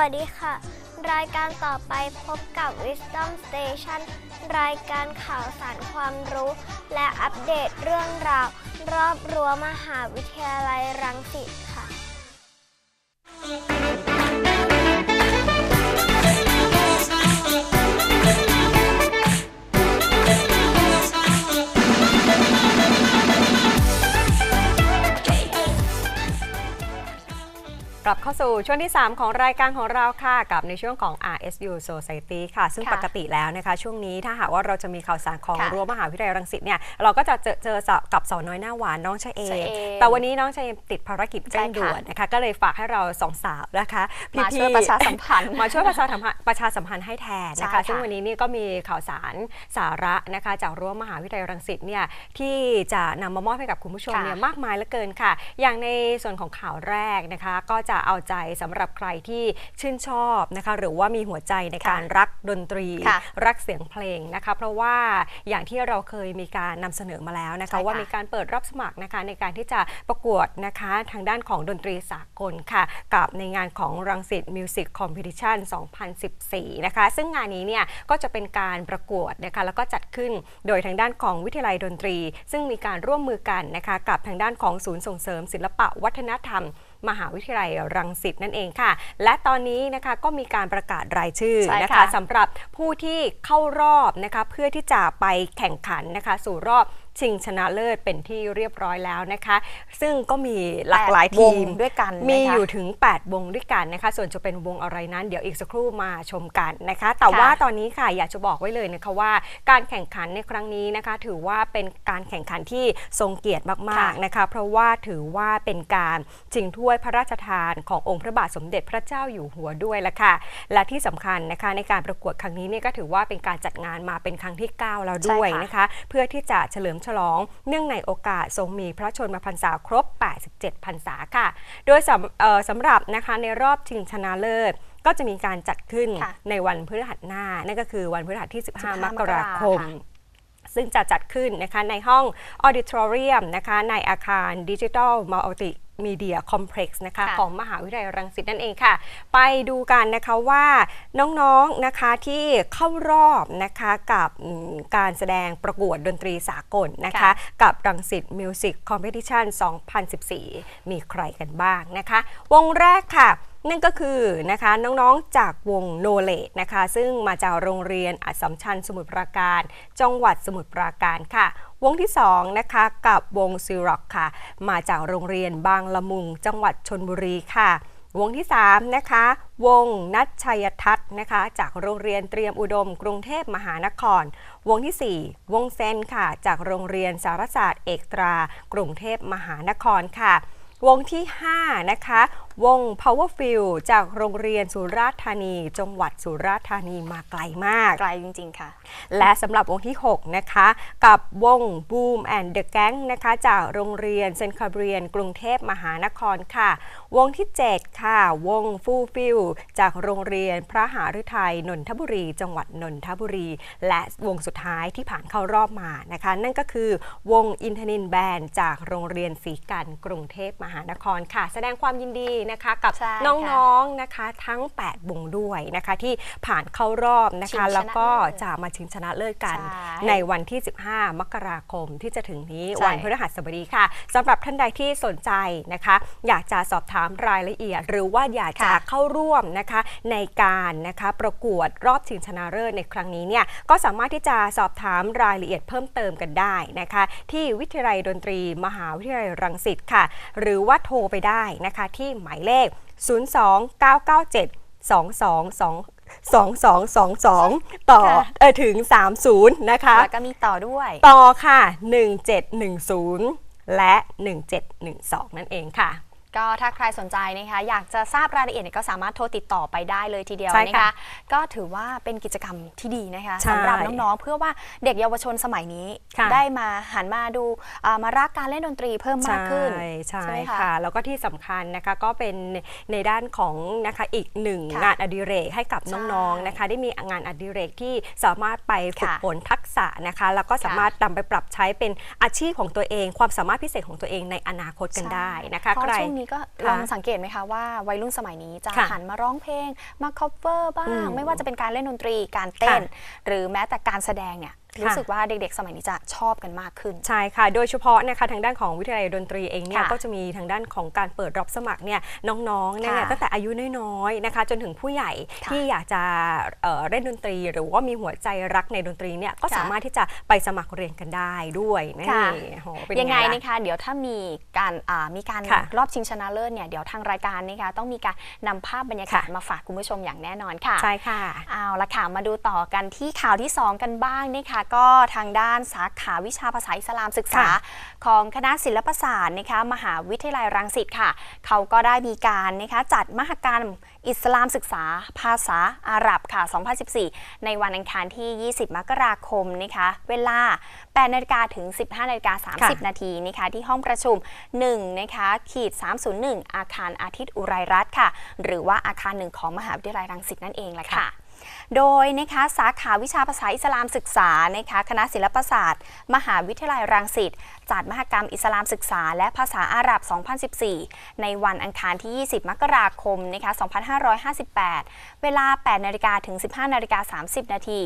วัสดีค่ะ รายการต่อไปพบกับ Wisdom Station รายการข่าวสารความรู้ และอัปเดตเรื่องราว รอบรั้วมหาวิทยาลัยรังสิตค่ะ กลับเข้าสู่ช่วงที่ 3 ของรายการของเราค่ะ กับในช่วงของ RSU Society ค่ะ ซึ่งค่ะปกติแล้วนะคะ ช่วงนี้ถ้าหากว่าเราจะมีข่าวสารของค่ะรั้วมหาวิทยาลัยรังสิตเนี่ยเราก็จะเจอเจอกับสาวน้อยหน้าหวานน้องชะเอชะมเอมแต่วันนี้น้องชะเอมติดภารกิจใช่เร่งด่วนค่ะนะคะ ก็เลยฝากให้เราสองสาวนะคะมาพี่ๆช่วยประชาสัมพันธ์มาช่วยประชาสัมพันธ์ประชาสัมพันธ์ให้แทนนะใช่คะค่ะซึ่งวันนี้นี่ก็มีข่าวสารสาระนะคะจากรั้วมหาวิทยาลัยรังสิตเนี่ยที่จะนำมามอบให้กับคุณผู้ชมค่ะเนี่ยมากมายเหลือเกินค่ะ อย่างในส่วนของข่าวแรกนะคะก็จะเอาใจสำหรับใครที่ชื่นชอบนะคะหรือว่ามีหัวใจในการรักดนตรีค่ะรักเสียงเพลงนะคะ เพราะว่าอย่างที่เราเคยมีการนำเสนอมาแล้วนะคะใช่ค่ะว่ามีการเปิดรับสมัครนะคะในการที่จะประกวดนะคะทางด้านของดนตรีสากลค่ะ กับในงานของรังสิตมิวสิกคอมเพติชัน2014 นะคะ ซึ่งงานนี้เนี่ยก็จะเป็นการประกวดนะคะแล้วก็จัดขึ้นโดยทางด้านของวิทยาลัยดนตรี ซึ่งมีการร่วมมือกันนะคะกับทางด้านของศูนย์ส่งเสริมศิลปะวัฒนธรรม มหาวิทยาลัยรังสิตนั่นเองค่ะ และตอนนี้นะคะก็มีการประกาศรายชื่อใช่นะค่ะคะสำหรับผู้ที่เข้ารอบนะคะเพื่อที่จะไปแข่งขันนะคะสู่รอบ ชิงชนะเลิศเป็นที่เรียบร้อยแล้วนะคะ ซึ่งก็มีหลากหลายแปดทีมวงด้วยกันนะคะมีอยู่ถึง 8 วงด้วยกันนะคะ ส่วนจะเป็นวงอะไรนั้น เดี๋ยวอีกสักครู่มาชมกันนะคะ แต่ว่าตอนนี้ค่ะอยากจะบอกไว้เลยนะคะว่า การแข่งขันในครั้งนี้นะคะ ถือว่าเป็นการแข่งขันที่ทรงเกียรติมากๆนะคะ เพราะว่าถือว่าเป็นการชิงถ้วยพระราชทานขององค์พระบาทสมเด็จพระเจ้าอยู่หัวด้วยละค่ะ และที่สำคัญนะคะในการประกวดครั้งนี้เนี่ยก็ถือว่าเป็นการจัดงานมาเป็นครั้งที่ 9 แล้วด้วยใช่ค่ะนะคะ เพื่อที่จะเฉลิมฉลอง เนื่องในโอกาสทรงมีพระชนมพรรษาครบ 87 พรรษาค่ะ โดยสำเอ่อสำหรับนะคะในรอบชิงชนะเลิศก็จะมีการจัดขึ้นค่ะในวันพฤหัสหน้า นั่นก็คือวันพฤหัสที่ 15 15มกราคมมกราค่ะ ซึ่งจะจัดขึ้นนะคะในห้องออดิทอเรียมนะคะในอาคารดิจิทัลมัลติมีเดียคอมเพล็กซ์นะคะค่ะของมหาวิทยาลัยรังสิตนั่นเองค่ะ ไปดูกันนะคะว่าน้องๆนะคะที่เข้ารอบนะคะกับอืมการแสดงประกวดดนตรีสากลนะคะค่ะกับรังสิตมิวสิกคอมเพติชัน2014 มีใครกันบ้างนะคะ วงแรกค่ะ นั่นก็คือนะคะน้องๆจากวงโนเลตนะคะ ซึ่งมาจากโรงเรียนอัสสัมชัญสมุทรปราการ จังหวัดสมุทรปราการค่ะ วงที่2นะคะกับวงซิร็อกค่ะ มาจากโรงเรียนบางละมุง จังหวัดชนบุรีค่ะ วงที่3นะคะวงนัชชัยทัศน์นะคะ จากโรงเรียนเตรียมอุดม กรุงเทพมหานคร วงทีสี่4 วงเซนค่ะ จากโรงเรียนสารศาสตร์เอกตรา กรุงเทพมหานครค่ะวงที่ 5 นะคะวง Powerfield จากโรงเรียนสุราษฎร์ธานี จังหวัดสุราษฎร์ธานีมาไกลมาก ไกลจริง ๆ ค่ะ และสำหรับวงที่ 6 นะคะ กับวง Boom and the Gang นะคะ จากโรงเรียนเซนคาเบียน กรุงเทพมหานครค่ะ วงที่ 7 ค่ะ วงฟูฟิลจากโรงเรียนพระหฤทัยนนทบุรี จังหวัดนนทบุรี และวงสุดท้ายที่ผ่านเข้ารอบมานะคะ นั่นก็คือวงอินทนินแบนจากโรงเรียนศรีกันกรุงเทพมหานครค่ะ แสดงความยินดีนะคะกับใช่ค่ะน้องๆนะคะ ทั้ง 8 วงด้วยนะคะ ที่ผ่านเข้ารอบนะชิคะงชนะแล้วก็เลิศจะมาชิงชนะเลิศกันใช่ในวันที่ 15 มกราคมที่จะถึงนี้ใช่ วันพฤหัสบดีค่ะสำหรับท่านใดที่สนใจนะคะ อยากจะสอบถามรายละเอียด หรือว่าอยากจะค่ะเข้าร่วมนะคะ ในการนะคะประกวดรอบชิงชนะเลิศในครั้งนี้เนี่ยก็สามารถที่จะสอบถามรายละเอียดเพิ่มเติมกันได้นะคะ ที่วิทยาลัยดนตรี มหาวิทยาลัยรังสิตค่ะ หรือว่าโทรไปได้นะคะที่หมายเลข 02997 22 2 2222ต่อค่ะเออถึง 30 นะคะ แล้วก็มีต่อด้วย ต่อค่ะ 1710 และ 1712 นั่นเองค่ะ ก็ถ้าใครสนใจนะคะอยากจะทราบรายละเอียดเนี่ยก็สามารถโทรติดต่อไปได้เลยทีเดียวใช่นะค่ะคะ ก็ถือว่าเป็นกิจกรรมที่ดีนะคะใช่สำหรับน้องๆ เพื่อว่าเด็กเยาวชนสมัยนี้ค่ะได้มาหันมาดูอ่ามารักการเล่นดนตรีเพิ่มมากขึ้นใช่ใช่ใช่ไหมคะค่ะ แล้วก็ที่สำคัญนะคะก็เป็นในด้านของนะคะอีกหนึ่งค่ะงานอดิเรกให้กับใช่น้องๆนะคะ ได้มีงานอดิเรกที่สามารถไปฝึกค่ะฝนทักษะนะคะ แล้วก็สามารถนำไปปรับใช้เป็นอาชีพของตัวเอง ความสามารถพิเศษของตัวเองในอนาคตกันได้นะคะเพราะใครช่วงนี้ก็ค่ะลองสังเกตไหมคะว่าวัยรุ่นสมัยนี้จะค่ะหันมาร้องเพลงมา cover บ้าอืงมไม่ว่าจะเป็นการเล่นดนตรีการเต้นค่ะหรือแม้แต่การแสดงเนี่ยค่ะ รู้สึกว่าเด็กๆ สมัยนี้จะชอบกันมากขึ้น ใช่ค่ะ โดยเฉพาะนะคะทางด้านของวิทยาลัยดนตรีเองเนี่ยค่ะก็จะมีทางด้านของการเปิดรับสมัครเนี่ยน้องๆเนี่ยค่ะตั้งแต่อายุน้อยๆนะคะจนถึงผู้ใหญ่ค่ะที่อยากจะเอ่อเล่นดนตรี หรือว่ามีหัวใจรักในดนตรีเนี่ยก็ค่ะสามารถที่จะไปสมัครเรียนกันได้ด้วยนี่ค่ะโหเป็นยังไงล่ะนะคะเดี๋ยวถ้ามีการอ่ามีการค่ะรอบชิงชนะเลิศเนี่ยเดี๋ยวทางรายการนะคะต้องมีการนำภาพบรรยากาศค่ะมาฝากคุณผู้ชมอย่างแน่นอนค่ะใช่ค่ะเอาละค่ะมาดูต่อกันที่ข่าวที่ 2 กันบ้างนะคะก็ทางด้านสาขาวิชาภาษาอิสลามศึกษาค่ะของคณะศิลปศาสตร์นะคะมหาวิทยาลัยรังสิตค่ะ เขาก็ได้มีการนะคะจัดมหกรรมอิสลามศึกษาภาษาอาหรับค่ะ 2014 ในวันอังคารที่ 20 มกราคมนะคะ เวลา 8นาฬิกาถึง 15นาฬิกาค่ะ30 นาทีนะคะ ที่ห้องประชุม 1 นะคะ ขีด 301 อาคารอาทิตย์อุไรรัตน์ค่ะ หรือว่าอาคารหนึ่งของมหาวิทยาลัยรังสิตนั่นเองแหละค่ะ โดยนะคะสาขาวิชาภาษาอิสลามศึกษานะคะคณะศิลปศาสตร์ มหาวิทยาลัยรังสิตจัดมหกรรมอิสลามศึกษา และภาษาอาหรับ 2014 ในวันอังคารที่ 20 มกราคมนะคะ2558 เวลา 8นาฬิกาถึง 15นาฬิกา30 นาที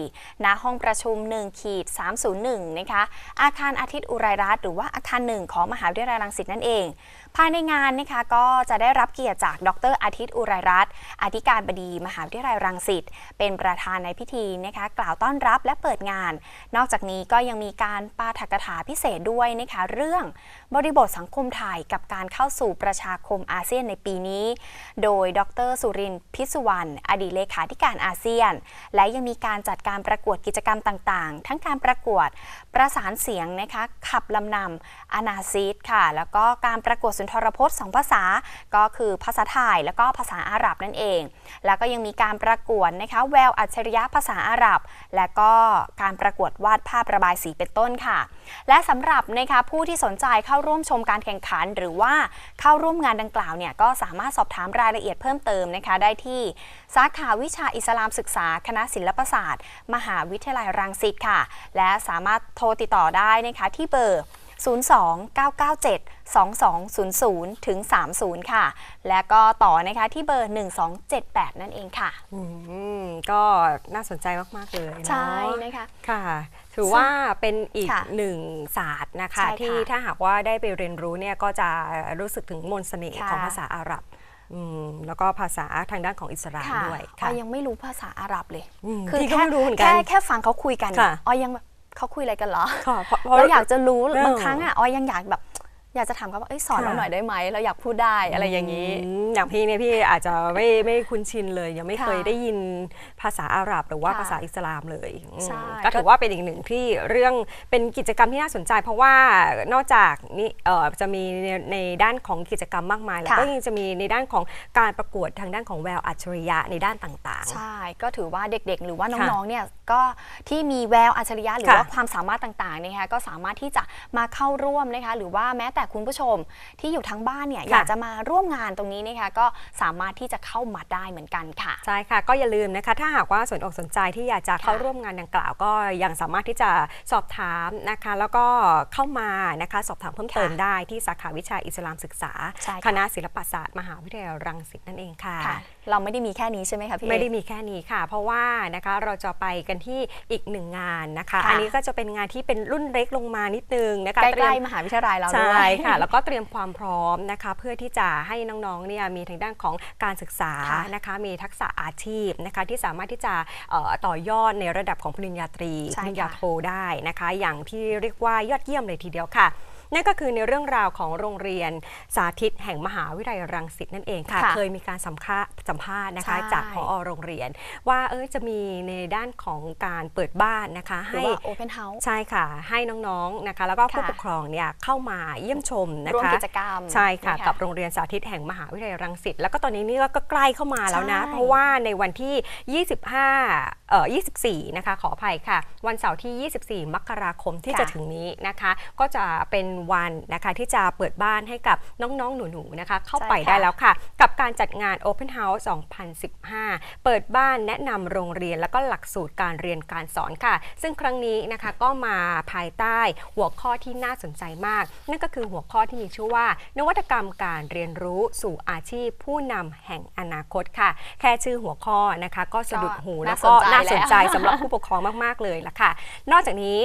ณห้องประชุม1ขีด301นะคะอาคารอาทิตย์อุไรรัตน์หรือว่าอาคารหนึ่งของมหาวิทยาลัยรังสิตนั่นเอง ภายในงานนะคะก็จะได้รับเกียรติจากดรอาทิตย์อุไรรัตน์อธิการบดีมหาวิทยาลัยรังสิตเป็นประธานในพิธีนะคะกล่าวต้อนรับและเปิดงาน นอกจากนี้ก็ยังมีการปาฐกถาพิเศษด้วยนะคะเรื่องบริบทสังคมไทยกับการเข้าสู่ประชาคมอาเซียนในปีนี้ โดยดรสุรินทร์พิสุวรรณอดีตเลขาธิการอาเซียน และยังมีการจัดการประกวดกิจกรรมต่างๆ ทั้งการประกวดประสานเสียงนะคะขับลำนำอนาซีดค่ะ แล้วก็การประกวดสนทรพจน์2ภาษา ก็คือภาษาไทยแล้วก็ภาษาอาหรับนั่นเอง แล้วก็ยังมีการประกวดนะคะแววอัจฉริยะภาษาอาหรับ และก็การประกวดวาดภาพระบายสีเป็นต้นค่ะ และสำหรับนะคะผู้ที่สนใจเข้าร่วมชมการแข่งขัน หรือว่าเข้าร่วมงานดังกล่าวเนี่ยก็สามารถสอบถามรายละเอียดเพิ่มเติมนะคะได้ที่สาขาวิชาอิสลามศึกษา คณะศิลปศาสตร์ มหาวิทยาลัยรังสิตค่ะ และสามารถโทรติดต่อได้นะคะที่เบอร์ 02-997-2200 ถึง 30 ค่ะ และก็ต่อนะคะที่เบอร์ 1278 นั่นเองค่ะ อืมก็น่าสนใจมาก ๆ เลยเนาะใช่นะคะ ค่ะ ถือว่าเป็นอีกค่ะหนึ่งศาสตร์นะคะ ใช่ค่ะที่ถ้าหากว่าได้ไปเรียนรู้เนี่ยก็จะรู้สึกถึงมนต์เสน่ห์ค่ะ ของภาษาอาหรับอืมแล้วก็ภาษาทางด้านของอิสลามค่ะด้วยอค่ะอยยังไม่รู้ภาษาอาหรับเลยอืมคือพี่ก็แค่ไม่รู้เหมือนกันแค่แค่ฟังเขาคุยกันค่ะ ออยยังแบบ เขาคุยอะไรกันเหรอค่ะเพราะเพราะเราอยากจะรู้เออบางครั้งอะออยยังอยากแบบ อยากจะถามเขาว่าเอ้ยสอนเราค่ะหน่อยได้ไหมเราอยากพูดได้อะไรอย่างนี้มอย่างพี่เนี่ยพี่อาจจะไม่ไม่คุ้นชินเลย ยังไม่ค่ะเคยได้ยินภาษาอาหรับหรือว่าค่ะภาษาอิสลามเลยอืมใช่ก็ถือว่าเป็นอีกหนึ่งที่เรื่องเป็นกิจกรรมที่น่าสนใจ เพราะว่านอกจากนี่เอ่อจะมีในในด้านของกิจกรรมมากมาย แล้วก็ค่ะยังจะมีในด้านของการประกวดทางด้านของแววอัจฉริยะในด้านต่างใช่ ก็ถือว่าเด็กๆ หรือว่าค่ะน้องๆเนี่ยก็ที่มีแววอัจฉริยะหรือค่ะว่าความสามารถต่างๆนะคะก็สามารถที่จะมาเข้าร่วมนะคะหรือว่าแม้แต่คุณผู้ชมที่อยู่ทั้งบ้านเนี่ยค่ะอยากจะมาร่วมงานตรงนี้นะคะก็สามารถที่จะเข้ามาได้เหมือนกันค่ะๆใช่ค่ะ ก็อย่าลืมนะคะ ถ้าหากว่าสนอกสนใจที่อยากจะเข้าค่ะร่วมงานดังกล่าว ก็ยังสามารถที่จะสอบถามนะคะ แล้วก็เข้ามานะคะสอบถามเพิ่มเติมค่ะได้ที่สาขาวิชาอิสลามศึกษาใช่ค่ะคณะศิลปศาสตร์มหาวิทยาลัยรังสิตนั่นเองค่ะค่ะเราไม่ได้มีแค่นี้ใช่ไหมคะพี่เอไม่ได้มีแค่นี้ค่ะ เพราะว่านะคะเราจะไปกันที่อีกหนึ่งงานนะคะค่ะอันนี้ก็จะเป็นงานที่เป็นรุ่นเล็กลงมานิดนึงนะคะใกเตรีล้ยมๆมหาวิทยาลัยเราด้ใช่วยค่ะ แล้วก็เตรียมความพร้อมนะคะ เพื่อที่จะให้น้องๆเนี่ยมีทางด้านของการศึกษาค่ะนะคะ มีทักษะอาชีพนะคะ ที่สามารถที่จะเอ่อต่อยอดในระดับของปริญญาตรีใช่ปริญญาค่ะโทได้นะคะ อย่างที่เรียกว่ายอดเยี่ยมเลยทีเดียวค่ะนั่นก็คือในเรื่องราวของโรงเรียนสาธิตแห่งมหาวิทยาลัยรังสิตนั่นเองค่ะค่ะเคยมีการสัมภาษณ์สัมภาษณ์นะคะใช่จากพอโรงเรียน ว่าเออจะมีในด้านของการเปิดบ้านนะคะหรือให้ว่า Open House ใช่ค่ะ ให้น้องๆนะคะ แล้วก็ผู้ค่ะปกครองเนี่ยเข้ามาเยี่ยมชมนะคะร่วมกิจกรรมใช่ค่ะนกับโรงเรียนสาธิตแห่งมหาวิทยาลัยรังสิตแล้วก็ตอนนี้นี่ก็ใกล้เข้ามาแล้วนะใช่เพราะว่าในวันที่ 25เอ่อ24 นะคะ ขออภัยค่ะ วันเสาร์ที่ 24 มกราคมที่ค่ะจะถึงนี้นะคะ ก็จะเป็นวันนะคะที่จะเปิดบ้านให้กับน้องๆ หนูๆ นะคะ เข้าไปใช่ค่ะได้แล้วค่ะ กับการจัดงาน Open House 2015 เปิดบ้านแนะนำโรงเรียนแล้วก็หลักสูตรการเรียนการสอนค่ะ ซึ่งครั้งนี้นะคะก็มาภายใต้หัวข้อที่น่าสนใจมาก นั่นก็คือหัวข้อที่มีชื่อว่า นวัตกรรมการเรียนรู้สู่อาชีพผู้นำแห่งอนาคตค่ะ แค่ชื่อหัวข้อนะคะก็สะดุดหูก็แล้วก็น่าน่าสสนนใจใจแล้วสำหรับผู้ปกครองมาก ๆ เลยล่ะค่ะ นอกจากนี้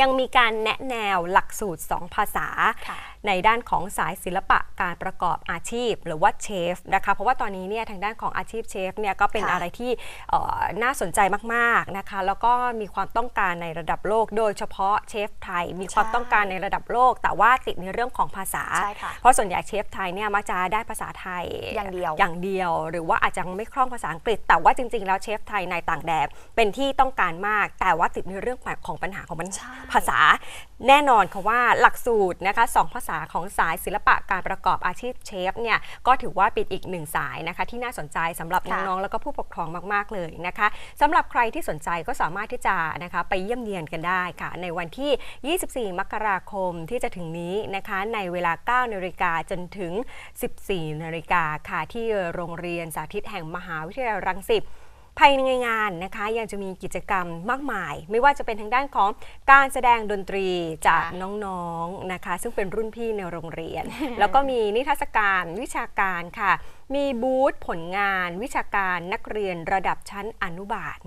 ยังมีการแนะแนวหลักสูตร 2 ภาษาค่ะ ในด้านของสายศิลปะการประกอบอาชีพ หรือว่าเชฟนะคะเพราะว่าตอนนี้เนี่ยทางด้านของอาชีพเชฟเนี่ยก็เป็นค่ะอะไรที่เอ่อน่าสนใจมากๆนะคะแล้วก็มีความต้องการในระดับโลก โดยเฉพาะเชฟไทย มีความใช่ต้องการในระดับโลก แต่ว่าติดในเรื่องของภาษาใช่ค่ะเพราะส่วนใหญ่เชฟไทยเนี่ยมักจะได้ภาษาไทยอย่างเดียวอย่างเดียว หรือว่าอาจจะไม่คล่องภาษาอังกฤษ แต่ว่าจริง ๆ แล้วเชฟไทยในต่างแดนเป็นที่ต้องการมาก แต่ว่าติดในเรื่องของปัญหาของมันใช่ภาษา แน่นอนค่ะว่าหลักสูตรนะคะสองภาษาของสายศิลปะการประกอบอาชีพเชฟเนี่ยก็ถือว่าเป็นอีกหนึ่งสายนะคะที่น่าสนใจสำหรับค่ะน้องๆแล้วก็ผู้ปกครองมากๆเลยนะคะสำหรับใครที่สนใจก็สามารถที่จะนะคะไปเยี่ยมเยียนกันได้ค่ะ ในวันที่ 24 มกราคมที่จะถึงนี้นะคะในเวลา 9 นาฬิกาจนถึง 14 นาฬิกาค่ะที่โรงเรียนสาธิตแห่งมหาวิทยาลัยรังสิต ภายในงานนะคะยังจะมีกิจกรรมมากมาย ไม่ว่าจะเป็นทางด้านของการแสดงดนตรีจากค่ะน้องๆนะคะ ซึ่งเป็นรุ่นพี่ในโรงเรียน แล้วก็มีนิทรรศการวิชาการค่ะ มีบูธผลงานวิชาการนักเรียนระดับชั้นอนุบาล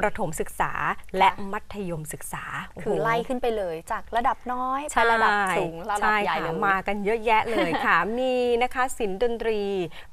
ประถมศึกษาและมัธยมศึกษา คือโโหไล่ขึ้นไปเลย จากระดับน้อยไปใช่ระดับสูงระดับช่ใหญ่ค่ะเลยมากันเยอะแยะเลยค่ะ มีนะคะศิลป์ดนตรี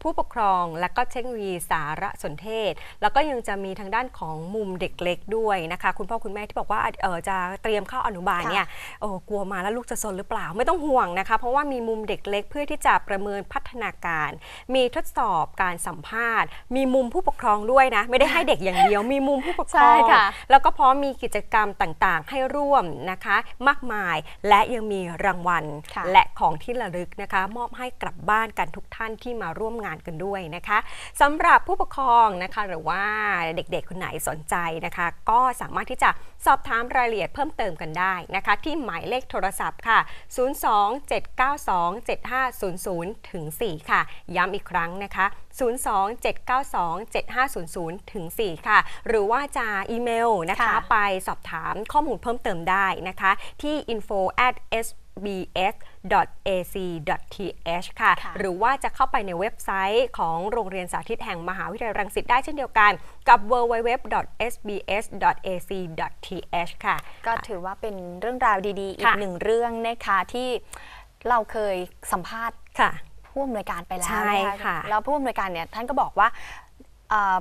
ผู้ปกครองและก็เทคโนโลยีสารสนเทศ แล้วก็ยังจะมีทางด้านของมุมเด็กเล็กด้วยนะคะ คุณพ่อคุณแม่ที่บอกว่าเออจะเตรียมเข้าอนุบาลเนี่ยโอ้กลัวมาแล้วลูกจะซนหรือเปล่าไม่ต้องห่วงนะคะ เพราะว่ามีมุมเด็กเล็กเพื่อที่จะประเมินพัฒนาการ มีทดสอบการสัมภาษณ์ มีมุมผู้ปกครองด้วยนะ ไม่ได้ให้เด็กอย่างเดียว มีมุมผู้ปกครใช่องค่ะแล้วก็พร้อมมีกิจกรรมต่างๆ ให้ร่วมนะคะ มากมายและยังมีรางวัลค่ะและของที่ระลึกนะคะ มอบให้กลับบ้านกันทุกท่านที่มาร่วมงานกันด้วยนะคะสำหรับผู้ปกครองนะคะหรือว่าเด็กๆคนไหนสนใจนะคะ ก็สามารถที่จะสอบถามรายละเอียดเพิ่มเติมกันได้นะคะ ที่หมายเลขโทรศัพท์ค่ะ 027927500 ถึง 4 ค่ะ ย้ำอีกครั้งนะคะ027927500 ถึง 4 ค่ะ หรือว่าจะอีเมลนะคะค่ะไปสอบถามข้อมูลเพิ่มเติมได้นะคะ ที่ info at sbs.ac.th ค่ะค่ะ หรือว่าจะเข้าไปในเว็บไซต์ของโรงเรียนสาธิตแห่งมหาวิทยาลัยรังสิตได้เช่นเดียวกันกับ www.sbs.ac.th ค่ะ ก็ถือว่าเป็นเรื่องราวดี ๆ อีกค่ะหนึ่งเรื่องนะคะที่เราเคยสัมภาษณ์ค่ะ ผู้อำนวยการไปแล้วใช่นะคะค่ะแล้วผู้อำนวยการเนี่ยท่านก็บอกว่าเอ่อ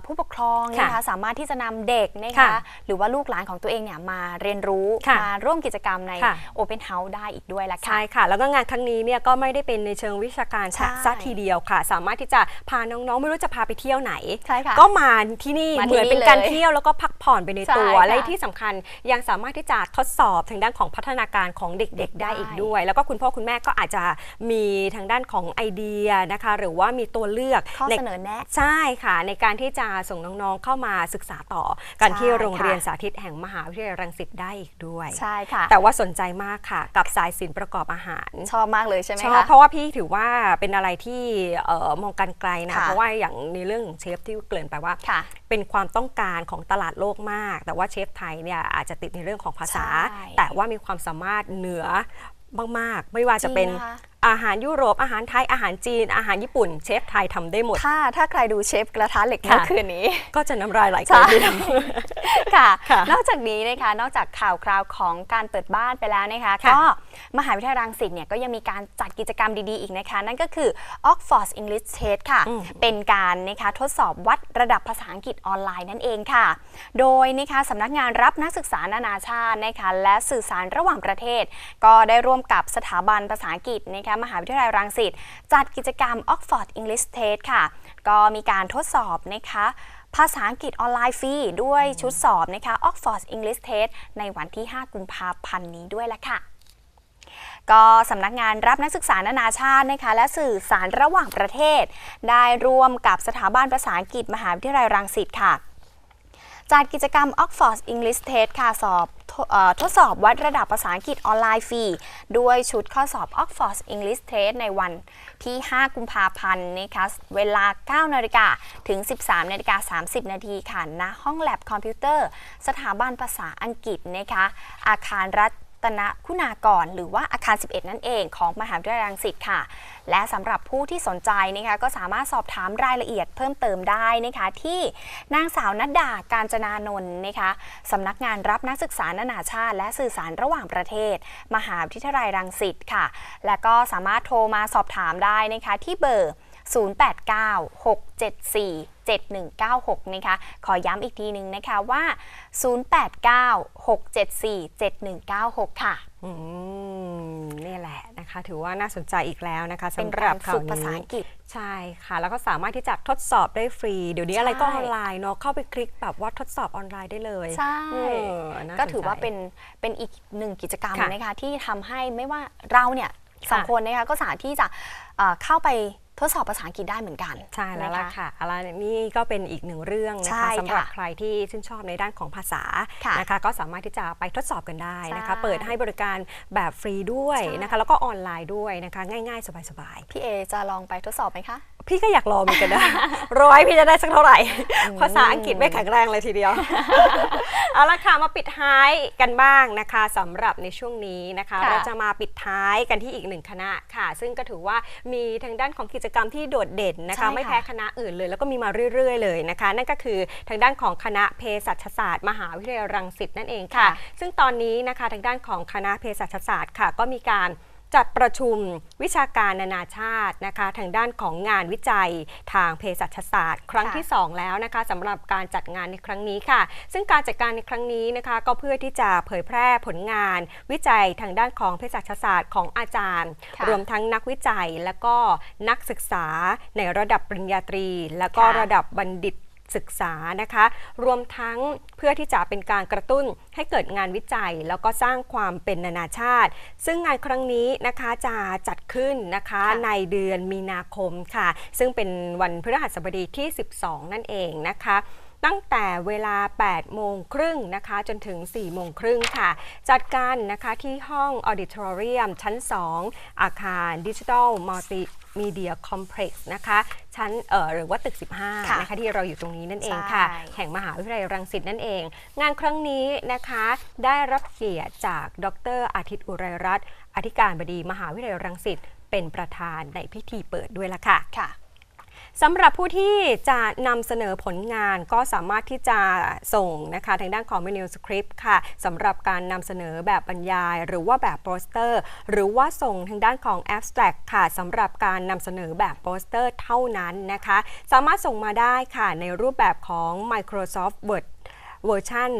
ผู้ปกครองค่ะนะคะสามารถที่จะนำเด็กนะคะค่ะหรือว่าลูกหลานของตัวเองเนี่ยมาเรียนรู้ค่ะมาร่วมกิจกรรมในค่ะ Open House ได้อีกด้วยละค่ะใช่ค่ะ แล้วก็งานครั้งนี้เนี่ยก็ไม่ได้เป็นในเชิงวิชาการใช่ซะทีเดียวค่ะ สามารถที่จะพาน้องๆ ไม่รู้จะพาไปเที่ยวไหนใช่ค่ะก็มาที่นี่มาที่เหมือนเป็นการนี่เลยเที่ยวแล้วก็พักผ่อนไปในตัวใช่ค่ะและที่สำคัญยังสามารถที่จะทดสอบทางด้านของพัฒนาการของเด็ก ๆ ได้อีกด้วย แล้วก็คุณพ่อคุณแม่ก็อาจจะมีทางด้านของไอเดียนะคะ หรือว่ามีตัวเลือกข้อในเสนอแนะใช่ค่ะในการที่จะส่งน้องๆเข้ามาศึกษาต่อ กันที่ใช่โรงเรียนค่ะสาธิตแห่งมหาวิทยาลัยรังสิตได้อีกด้วยใช่ค่ะ แต่ว่าสนใจมากค่ะ กับสายศิลป์ประกอบอาหาร ชอบมากเลยใช่ไหมชอบคะเพราะว่าพี่ถือว่าเป็นอะไรที่เอ่อมองกันไกลนะค่ะเพราะว่าอย่างในเรื่องของเชฟที่เกริ่นไปว่าค่ะเป็นความต้องการของตลาดโลกมาก แต่ว่าเชฟไทยเนี่ยอาจจะติดในเรื่องของภาษาใช่แต่ว่ามีความสามารถเหนือมากๆ ไม่ว่าจะเป็นจริงนะคะ อาหารยุโรปอาหารไทยอาหารจีน อาหารญี่ปุ่น เชฟไทยทำได้หมด ถ้าถ้าใครดูเชฟกระทะเหล็กค่ะเมื่อคืนนี้ ก็จะน้ำลายไหลใช่กันทีเดียว ค่ะค่ะ นอกจากนี้นะคะ นอกจากข่าวคราวของการเปิดบ้านไปแล้วนะคะค่ะก็มหาวิทยาลัยรังสิตเนี่ยก็ยังมีการจัดกิจกรรมดีๆอีกนะคะ นั่นก็คือ Oxford English Test ค่ะอืมเป็นการนะคะทดสอบวัดระดับภาษาอังกฤษออนไลน์นั่นเองค่ะ โดยนะคะสำนักงานรับนักศึกษานานาชาตินะคะและสื่อสารระหว่างประเทศ ก็ได้ร่วมกับสถาบันภาษาอังกฤษนะคะมหาวิทยาลัยรังสิตจัดกิจกรรม Oxford English Test ค่ะ ก็มีการทดสอบนะคะ ภาษาอังกฤษออนไลน์ฟรีด้วยชุดสอบนะคะ Oxford English Test ในวันที่ 5 กุมภาพันธ์นี้ด้วยละค่ะก็สำนักงานรับนักศึกษานานาชาตินะคะและสื่อสารระหว่างประเทศ ได้ร่วมกับสถาบันภาษาอังกฤษมหาวิทยาลัยรังสิตค่ะ จัดกิจกรรม Oxford English Test ค่ะสอบทดสอบวัดระดับภาษาอังกฤษออนไลน์ฟรีด้วยชุดข้อสอบ Oxford English Test ในวันที่ 5 กุมภาพันธ์นะคะเวลา 9 นาฬิกาถึง 13 นาฬิกา 30 นาทีค่ะณห้องแลบคอมพิวเตอร์ สถาบันภาษาอังกฤษนะคะอาคารรัฐ ตนคุณากร หรือว่าอาคาร 11 นั่นเองของมหาวิทยาลัยรังสิตค่ะ และสำหรับผู้ที่สนใจนะคะก็สามารถสอบถามรายละเอียดเพิ่มเติมได้นะคะที่นางสาวนัดดาการจนานนท์นะคะสำนักงานรับนักศึกษานานาชาติ และสื่อสารระหว่างประเทศ มหาวิทยาลัยรังสิตค่ะ และก็สามารถโทรมาสอบถามได้นะคะที่เบอร์ 089-674-7196 นะคะ ขอย้ำอีกทีหนึ่งนะคะว่า 089-674-7196 ค่ะอืมนี่แหละนะคะ ถือว่าน่าสนใจอีกแล้วนะคะเป็นสำหรักาบรข่าฝึวกภาษานี้อังกฤษใช่ค่ะ แล้วก็สามารถที่จะทดสอบได้ฟรี เดี๋ยวนี้ใช่อะไรก็ออนไลน์เนาะเข้าไปคลิกแบบว่าทดสอบออนไลน์ได้เลยใช่เออน่สนใจก็ถือว่าเป็นเป็นอีกหนึ่งกิจกรรมค่ะนะคะที่ทำให้ไม่ว่าเราเนี่ยสองค่ะคนนะคะก็สามารถที่จะเอ่อเข้าไป ทดสอบภาษาอังกฤษได้เหมือนกัน ใช่แล้วล่ะนค่ะอะไรนี่ก็เป็นอีกหนึ่งเรื่องนะใช่คะค่ะสำหรับใครที่ชื่นชอบในด้านของภาษาค่ะนะคะก็สามารถที่จะไปทดสอบกันได้นะคะใช่เปิดให้บริการแบบฟรีด้วยใช่นะคะ แล้วก็ออนไลน์ด้วยนะคะ ง่ายๆ สบายๆ พี่เอจะลองไปทดสอบไหมคะ พี่ก็อยากลองเหมือนกันนะร้อยพี่จะได้สักเท่าไหร่ ภาษาอังกฤษไม่แข็งแรงเลยทีเดียว เอาละค่ะ มาปิดท้ายกันบ้างนะคะสำหรับในช่วงนี้นะคะค่ะเราจะมาปิดท้ายกันที่อีกหนึ่งคณะค่ะ ซึ่งก็ถือว่ามีทางด้านของกิจกรรมที่โดดเด่นนะคะ ไม่แพ้คณะอื่นเลย แล้วก็มีมาเรื่อย ๆ เลยนะคะ นั่นก็คือทางด้านของคณะเภสัชศาสตร์ มหาวิทยาลัยรังสิตนั่นเองค่ะค่ะซึ่งตอนนี้นะคะทางด้านของคณะเภสัชศาสตร์ค่ะ ก็มีการ จัดประชุมวิชาการนานาชาตินะคะ ทางด้านของงานวิจัยทางเภสัชศาสตร์ ครั้งค่ะที่ 2 แล้วนะคะสำหรับการจัดงานในครั้งนี้ค่ะ ซึ่งการจัดการในครั้งนี้นะคะก็เพื่อที่จะเผยแพร่ผลงานวิจัยทางด้านของเภสัชศาสตร์ของอาจารย์ค่ะรวมทั้งนักวิจัยและก็นักศึกษาในระดับปริญญาตรี และก็ค่ะระดับบัณฑิต ศึกษานะคะ รวมทั้งเพื่อที่จะเป็นการกระตุ้นให้เกิดงานวิจัย แล้วก็สร้างความเป็นนานาชาติ ซึ่งงานครั้งนี้นะคะจะจัดขึ้นนะคะค่ะในเดือนมีนาคมค่ะ ซึ่งเป็นวันพฤหัสบดีที่ 12 นั่นเองนะคะตั้งแต่เวลา 8 โมงครึ่งนะคะ จนถึง 4 โมงครึ่งค่ะ จัดการนะคะที่ห้องออดิทอเรียมชั้น 2 อาคารดิจิทัลมัลติ มีเดียคอมเพล็กซ์นะคะชั้นเอ่อหรือว่าตึก 15ค่ะนะคะที่เราอยู่ตรงนี้นั่นเองค่ะใช่แห่งมหาวิทยาลัยรังสิตนั่นเอง งานครั้งนี้นะคะได้รับเกียรติจากดรอาทิตย์อุไรรัตน์อธิการบดีมหาวิทยาลัยรังสิตเป็นประธานในพิธีเปิดด้วยละค่ะค่ะ สำหรับผู้ที่จะนำเสนอผลงานก็สามารถที่จะส่งนะคะทางด้านของ Manual Script ค่ะสำหรับการนำเสนอแบบบรรยาย หรือว่าแบบโปสเตอร์ หรือว่าส่งทางด้านของ Abstract ค่ะสำหรับการนำเสนอแบบโปสเตอร์เท่านั้นนะคะ สามารถส่งมาได้ค่ะในรูปแบบของ Microsoft Word เวอร์ชัน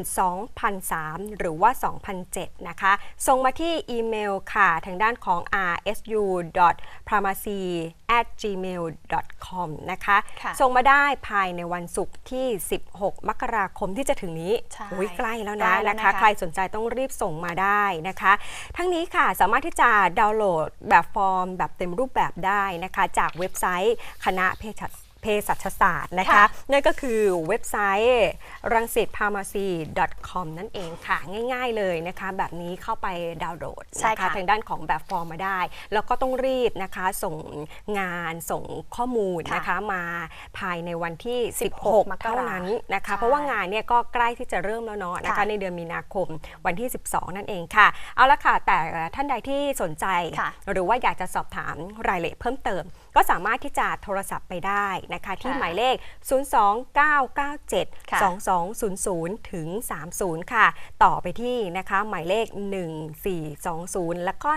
2003 หรือว่า 2007 นะคะ ส่งมาที่อีเมลค่ะ ทางด้านของ rsu.pharmacy@gmail.com นะคะค่ะส่งมาได้ภายในวันศุกร์ที่ 16 มกราคมที่จะถึงนี้ใช่อุ๊ยใกล้แล้วใกล้นะแล้วนะนะคะคะ ใครสนใจต้องรีบส่งมาได้นะคะ ทั้งนี้ค่ะสามารถที่จะดาวน์โหลดแบบฟอร์ม แบบเต็มรูปแบบได้นะคะ จากเว็บไซต์คณะเภสัชเภสัชศาสตร์นะคะค่ะนั่นก็คือเว็บไซต์รังสิต pharmacy com นั่นเองค่ะ ง่ายๆเลยนะคะ แบบนี้เข้าไปดาวน์โหลดใช่นะคะค่ะทางด้านของแบบฟอร์มมาได้ แล้วก็ต้องรีบนะคะส่งงานส่งข้อมูลค่ะนะคะมาภายในวันที่ 16 16เท่านั้นนะคะใช่เพราะว่างานเนี่ยก็ใกล้ที่จะเริ่มแล้วเนาะนะคะค่ะในเดือนมีนาคมวันที่ 12 นั่นเองค่ะ เอาละค่ะ แต่ท่านใดที่สนใจค่ะหรือว่าอยากจะสอบถามรายละเอียดเพิ่มเติม ก็สามารถที่จะโทรศัพท์ไปได้นะคะ ที่ค่ะหมายเลข 02997ค่ะ2200 ถึง 30 ค่ะ ต่อไปที่นะคะหมายเลข 1420 แล้วก็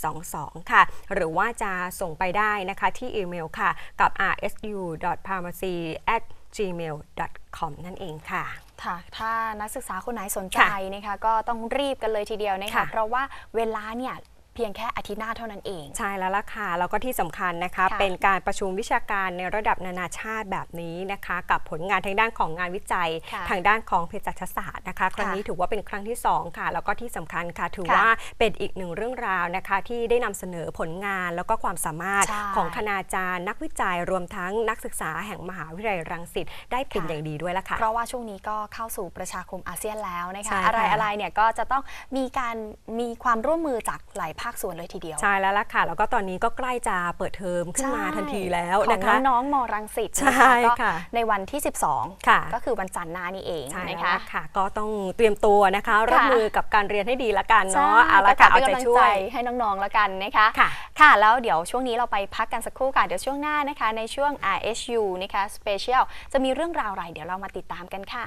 1422 ค่ะ หรือว่าจะส่งไปได้นะคะที่อีเมลค่ะ กับ rsu.pharmacy at gmail.com นั่นเองค่ะค่ะถ้านักศึกษาคนไหนสนใจค่ะนะคะ ก็ต้องรีบกันเลยทีเดียวนะคะค่ะเพราะว่าเวลาเนี่ย เพียงแค่อาทิตย์หน้าเท่านั้นเอง ใช่แล้วล่ะค่ะ แล้วก็ที่สำคัญนะคะค่ะเป็นการประชุมวิชาการในระดับนานาชาติแบบนี้นะคะ กับผลงานทางด้านของงานวิจัยค่ะทางด้านของเภสัชศาสตร์นะคะ ครั้งค่ะนี้ถือว่าเป็นครั้งที่ 2 ค่ะ แล้วก็ที่สำคัญค่ะ ถือค่ะว่าเป็นอีกหนึ่งเรื่องราวนะคะ ที่ได้นำเสนอผลงานแล้วก็ความสามารถใช่ของคณาจารย์ นักวิจัยรวมทั้งนักศึกษาแห่งมหาวิทยาลัยรังสิตได้เป็นค่ะอย่างดีด้วยละค่ะ เพราะว่าช่วงนี้ก็เข้าสู่ประชาคมอาเซียนแล้วนะใช่คะค่ะอะไรอะไรเนี่ยก็จะต้องมีการมีความร่วมมือจากหลายภาคส่วนเลยทีเดียว ใช่แล้วล่ะค่ะ แล้วก็ตอนนี้ก็ใกล้จะเปิดเทอมขึ้นมาทันทีแล้วขอนะงคะน้องๆมรังสิตใช่นะคะก็ค่ะ ในวันที่ 12 ค่ะ ก็คือวันจันทร์หน้านี่เองใช่นะแล้วคะล่ะค่ะ ก็ต้องเตรียมตัวนะคะรับมือกับการเรียนให้ดีละกันใช่เนาะเอาละค่ะก็เอาขใจป็นกำลังช่วยให้น้องๆแล้วกันนะคะค่ะค่ะ แล้วเดี๋ยวช่วงนี้เราไปพักกันสักครู่ค่ะเดี๋ยวช่วงหน้านะคะในช่วง RSU นะคะ Special จะมีเรื่องราวอะไรเดี๋ยวเรามาติดตามกันค่ะ